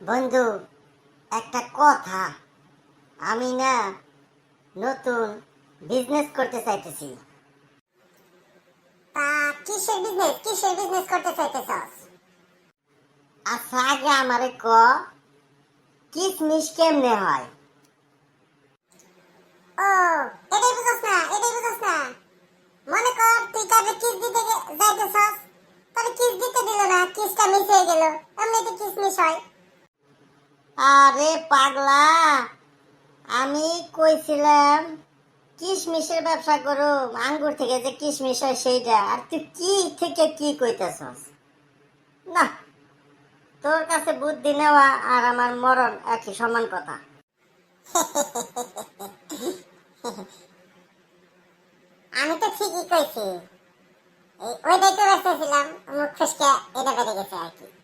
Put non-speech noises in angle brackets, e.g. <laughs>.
বন্ধু একটা কথা। আমি না নতুন বিজনেস করতে চাইতেছি। তা কিসের বিজনেস কিসের বিজনেস করতে চাইতেছস? আচ্ছা আগে আমারে ক কিসমিস কেমনে হয়? ও এটাই বুঝছ না এটাই বুঝছ না। মনে কর তুই কাজে কিস দিতে যাইতেছস। তবে কিস দিতে দিল না কিসটা মিস হয়ে গেল। এমনিতে কিস মিস হয়। আরে পাগলা, আমি কইছিলাম কিশমিশের ব্যবসা করো আঙ্গুর থেকে যে কিশমিশ হয় সেইটা। আর তুই কি থেকে কি কইতেছস? না, তোর কাছে বুদ্ধি নেওয়া আর আমার মরণ একই সমান কথা। <laughs> আমি তো ঠিকই কইছি। ওইটাই তো ব্যস্ত ছিলাম মুখ ফসকে এটা বেড়ে গেছে আর কি।